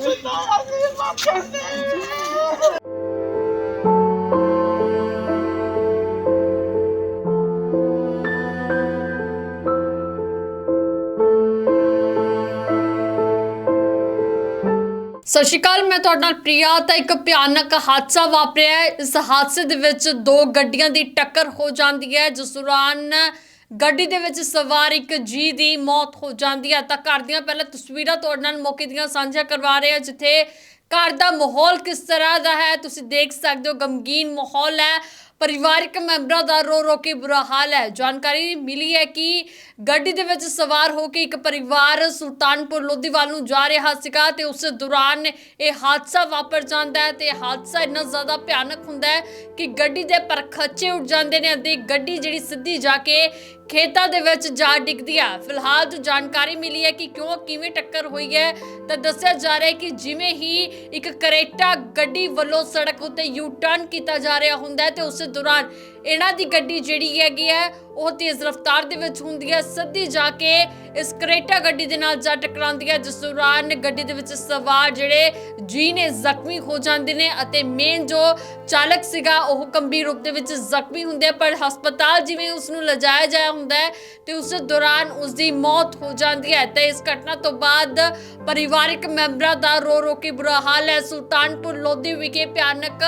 ਸਤਿ ਸ਼੍ਰੀ ਅਕਾਲ, ਮੈਂ ਤੁਹਾਡੇ ਨਾਲ ਪ੍ਰਿਆ ਤਾਂ ਇੱਕ ਭਿਆਨਕ ਹਾਦਸਾ ਵਾਪਰਿਆ ਹੈ। ਇਸ ਹਾਦਸੇ ਦੇ ਵਿੱਚ ਦੋ ਗੱਡੀਆਂ ਦੀ ਟੱਕਰ ਹੋ ਜਾਂਦੀ ਹੈ। ਜਿਸ ਦੌਰਾਨ ਗੱਡੀ ਦੇ ਵਿੱਚ ਸਵਾਰ ਇੱਕ ਜੀ ਦੀ ਮੌਤ ਹੋ ਜਾਂਦੀ ਹੈ। ਤਾਂ ਘਰ ਦੀਆਂ ਪਹਿਲਾਂ ਤਸਵੀਰਾਂ ਤੁਹਾਡੇ ਨਾਲ ਮੌਕੇ ਦੀਆਂ ਸਾਂਝਾ ਕਰਵਾ ਰਹੇ ਹਾਂ, ਜਿੱਥੇ ਘਰ ਦਾ ਮਾਹੌਲ ਕਿਸ ਤਰ੍ਹਾਂ ਦਾ ਹੈ, ਤੁਸੀਂ ਦੇਖ ਸਕਦੇ ਹੋ ਗਮਗੀਨ ਮਾਹੌਲ ਹੈ। ਪਰਿਵਾਰਕ ਮੈਂਬਰਾਂ ਦਾ ਰੋ ਰੋ ਕੇ ਬੁਰਾ ਹਾਲ ਹੈ। ਜਾਣਕਾਰੀ ਮਿਲੀ ਹੈ ਕਿ ਗੱਡੀ ਦੇ ਵਿੱਚ ਸਵਾਰ ਹੋ ਕੇ ਇੱਕ ਪਰਿਵਾਰ ਸੁਲਤਾਨਪੁਰ ਲੋਧੀਵਾਲ ਨੂੰ ਜਾ ਰਿਹਾ ਸੀਗਾ ਤੇ ਉਸ ਦੌਰਾਨ ਇਹ ਹਾਦਸਾ ਵਾਪਰ ਜਾਂਦਾ ਹੈ ਤੇ ਹਾਦਸਾ ਇੰਨਾ ਜ਼ਿਆਦਾ ਭਿਆਨਕ ਹੁੰਦਾ ਹੈ ਕਿ ਗੱਡੀ ਦੇ ਪਰਖੱਚੇ ਉੱਡ ਜਾਂਦੇ ਨੇ ਅਤੇ ਗੱਡੀ ਜਿਹੜੀ ਸਿੱਧੀ ਜਾ ਕੇ ਖੇਤਾਂ ਦੇ ਵਿੱਚ ਜਾ ਡਿੱਗਦੀ ਹੈ ਫਿਲਹਾਲ ਜੋ ਜਾਣਕਾਰੀ ਮਿਲੀ ਹੈ ਕਿ ਕਿਉਂ, ਕਿਵੇਂ ਟੱਕਰ ਹੋਈ ਹੈ, ਤਾਂ ਦੱਸਿਆ ਜਾ ਰਿਹਾ ਹੈ ਕਿ ਜਿਵੇਂ ਹੀ ਇੱਕ ਕਰੇਟਾ ਗੱਡੀ ਵੱਲੋਂ ਸੜਕ ਉੱਤੇ ਯੂ ਟਰਨ ਕੀਤਾ ਜਾ ਰਿਹਾ ਹੁੰਦਾ ਹੈ ਤੇ ਉਸ ਦੌਰਾਨ ਇਹਨਾਂ ਦੀ ਗੱਡੀ ਜਿਹੜੀ ਹੈਗੀ ਹੈ ਉਹ ਤੇਜ਼ ਰਫ਼ਤਾਰ ਦੇ ਵਿੱਚ ਹੁੰਦੀ ਹੈ। ਸਿੱਧੀ ਜਾ ਕੇ ਇਸ ਕਰੇਟਾ ਗੱਡੀ ਦੇ ਨਾਲ ਜਾ ਟਕਰਾਉਂਦੀ ਹੈ ਜਿਸ ਦੌਰਾਨ ਗੱਡੀ ਦੇ ਵਿੱਚ ਸਵਾਰ ਜਿਹੜੇ ਜੀ ਨੇ ਜ਼ਖਮੀ ਹੋ ਜਾਂਦੇ ਨੇ ਅਤੇ ਮੇਨ ਜੋ ਚਾਲਕ ਸੀਗਾ ਉਹ ਗੰਭੀਰ ਰੂਪ ਦੇ ਵਿੱਚ ਜ਼ਖਮੀ ਹੁੰਦੇ ਆ, ਪਰ ਹਸਪਤਾਲ ਜਿਵੇਂ ਉਸ ਨੂੰ ਲਿਜਾਇਆ ਜਾਇਆ ਹੁੰਦਾ ਹੈ ਤੇ ਉਸ ਦੌਰਾਨ ਉਸ ਦੀ ਮੌਤ ਹੋ ਜਾਂਦੀ ਹੈ। ਤੇ ਇਸ ਘਟਨਾ ਤੋਂ ਬਾਅਦ ਪਰਿਵਾਰਕ ਮੈਂਬਰਾਂ ਦਾ ਰੋ ਰੋ ਕੇ ਬੁਰਾ ਹਾਲ ਹੈ। ਸੁਲਤਾਨਪੁਰ ਲੋਧੀ ਵਿਖੇ ਭਿਆਨਕ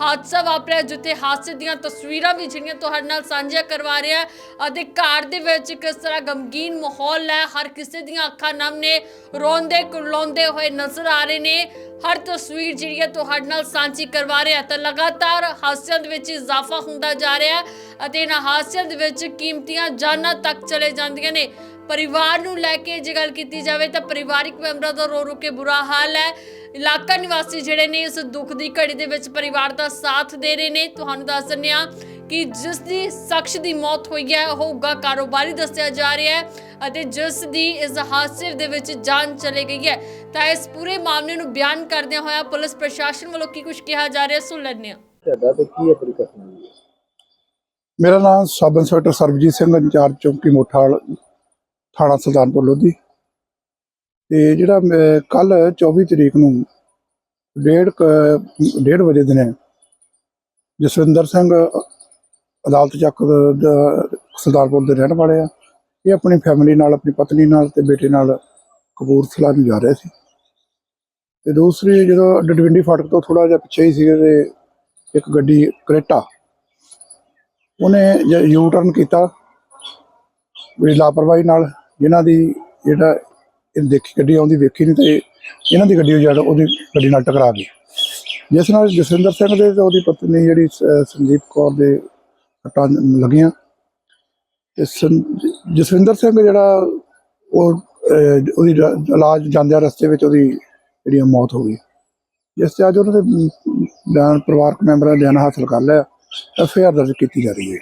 ਹਾਦਸਾ ਵਾਪਰਿਆ ਜਿੱਥੇ ਹਾਦਸੇ ਦੀਆਂ ਤਸਵੀਰਾਂ ਵੀ ਜਿਹੜੀਆਂ ਤੁਹਾਡੇ ਨਾਲ ਸਾਂਝੀਆਂ ਕਰਵਾ ਰਿਹਾ ਅਤੇ ਘਰ ਦੇ ਵਿੱਚ ਕਿਸ ਤਰ੍ਹਾਂ ਗਮਗੀਨ ਮਾਹੌਲ ਹੈ, ਹਰ ਕਿਸੇ ਦੀਆਂ ਅੱਖਾਂ ਨਮ ਨੇ ਰੋਂਦੇ ਕੁਰਲਾਉਂਦੇ ਹੋਏ ਨਜ਼ਰ ਆ ਰਹੇ ਨੇ। ਹਰ ਤਸਵੀਰ ਜਿਹੜੀ ਹੈ ਤੁਹਾਡੇ ਨਾਲ ਸਾਂਝੀ ਕਰਵਾ ਰਿਹਾ ਤਾਂ ਲਗਾਤਾਰ ਹਾਦਸਿਆਂ ਦੇ ਵਿੱਚ ਇਜ਼ਾਫਾ ਹੁੰਦਾ ਜਾ ਰਿਹਾ ਹੈ ਅਤੇ ਇਹਨਾਂ ਹਾਦਸਿਆਂ ਦੇ ਵਿੱਚ ਕੀਮਤੀਆਂ ਜਾਨਾਂ ਤੱਕ ਚਲੇ ਜਾਂਦੀਆਂ ਨੇ। ਪਰਿਵਾਰ ਨੂੰ ਲੈ ਕੇ ਜੇ ਗੱਲ ਕੀਤੀ ਜਾਵੇ ਤਾਂ ਪਰਿਵਾਰਿਕ ਮੈਂਬਰਾਂ ਦਾ ਰੋ ਰੋ ਕੇ ਬੁਰਾ ਹਾਲ ਹੈ। ਇਲਾਕਾ ਨਿਵਾਸੀ ਜਿਹੜੇ ਨੇ ਇਸ ਦੁੱਖ ਦੀ ਘੜੀ ਦੇ ਵਿੱਚ ਪਰਿਵਾਰ ਦਾ ਸਾਥ ਦੇ ਰਹੇ ਨੇ। ਤੁਹਾਨੂੰ ਦੱਸ ਦਿੰਦੇ ਹਾਂ ਕਿ ਜਿਸ ਦੀ ਸ਼ਖਸ ਦੀ ਮੌਤ ਹੋਈ ਹੈ ਉਹ ਉੱਗਾ ਕਾਰੋਬਾਰੀ ਦੱਸਿਆ ਜਾ ਰਿਹਾ ਹੈ ਅਤੇ ਜਿਸ ਦੀ ਇਸ ਹਾਦਸੇ ਦੇ ਵਿੱਚ ਜਾਨ ਚਲੇ ਗਈ ਹੈ। ਤਾਂ ਇਸ ਪੂਰੇ ਮਾਮਲੇ ਨੂੰ ਬਿਆਨ ਕਰਦਿਆਂ ਹੋਇਆ ਪੁਲਿਸ ਪ੍ਰਸ਼ਾਸਨ ਵੱਲੋਂ ਕੀ ਕੁਝ ਕਿਹਾ ਜਾ ਰਿਹਾ ਸੁਣ ਲੈਂਦੇ ਹਾਂ। ਤੁਹਾਡਾ ਤੇ ਕੀ ਹੈ ਪੂਰੀ ਘਟਨਾ ਜੀ? ਮੇਰਾ ਨਾਮ sub inspector Sarabjit Singh incharge ਚੌਂਕੀ ਮੋਠਾਲ ਥਾਣਾ ਸੁਲਤਾਨਪੁਰ ਲੋਧੀ। ਤੇ ਜਿਹੜਾ ਕੱਲ 24 ਤਰੀਕ ਨੂੰ ਡੇਢ ਕੁ- ਡੇਢ ਵਜੇ ਦਿਨੇ ਜਸਵਿੰਦਰ ਸਿੰਘ ਅਦਾਲਤ ਚੱਕ ਦਾ- ਦਾ ਦੇ ਰਹਿਣ ਵਾਲੇ ਆ। ਇਹ ਆਪਣੀ ਫੈਮਿਲੀ ਨਾਲ, ਆਪਣੀ ਪਤਨੀ ਨਾਲ ਤੇ ਬੇਟੇ ਨਾਲ ਕਪੂਰਥਲਾ ਨੂੰ ਜਾ ਰਹੇ ਸੀ। ਤੇ ਦੂਸਰੀ, ਜਦੋਂ ਡਡਵਿੰਡੀ ਫਾਟਕ ਤੋਂ ਥੋੜਾ ਜਿਹਾ ਪਿੱਛੇ ਹੀ ਸੀਗੇ ਤੇ ਇੱਕ ਗੱਡੀ ਕਰੇਟਾ, ਉਹਨੇ ਯੂ ਟਰਨ ਕੀਤਾ। ਬੜੀ ਲਾਪਰਵਾਹੀ ਨਾਲ, ਜਿਨ੍ਹਾਂ ਦੀ ਜਿਹੜਾ ਇਹ ਦੇਖੀ ਗੱਡੀ ਆਉਂਦੀ, ਵੇਖੀ ਨਹੀਂ ਤੇ ਇਹਨਾਂ ਦੀ ਗੱਡੀ ਜਿਹੜਾ ਉਹਦੀ ਗੱਡੀ ਨਾਲ ਟਕਰਾ ਗਈ। ਜਿਸ ਨਾਲ ਜਸਵਿੰਦਰ ਸਿੰਘ ਦੇ ਤੇ ਉਹਦੀ ਪਤਨੀ ਜਿਹੜੀ ਸੰਦੀਪ ਕੌਰ ਦੇ ਸੱਟਾਂ ਲੱਗੀਆਂ। ਤੇ ਸੰ- ਜਸਵਿੰਦਰ ਸਿੰਘ ਜਿਹੜਾ, ਉਹ ਉਹਦੀ ਇਲਾਜ ਜਾਂਦਿਆਂ ਰਸਤੇ ਵਿੱਚ ਉਹਦੀ ਜਿਹੜੀ ਆ ਮੌਤ ਹੋ ਗਈ। ਜਿਸ ਤੇ ਅੱਜ ਉਹਨਾਂ ਦੇ ਬਿਆਨ ਪਰਿਵਾਰਕ ਮੈਂਬਰਾਂ ਨੇ ਬਿਆਨ ਹਾਸਲ ਕਰ ਲਿਆ। ਐਫ ਆਈ ਆਰ ਦਰਜ ਕੀਤੀ ਜਾ ਰਹੀ ਹੈ।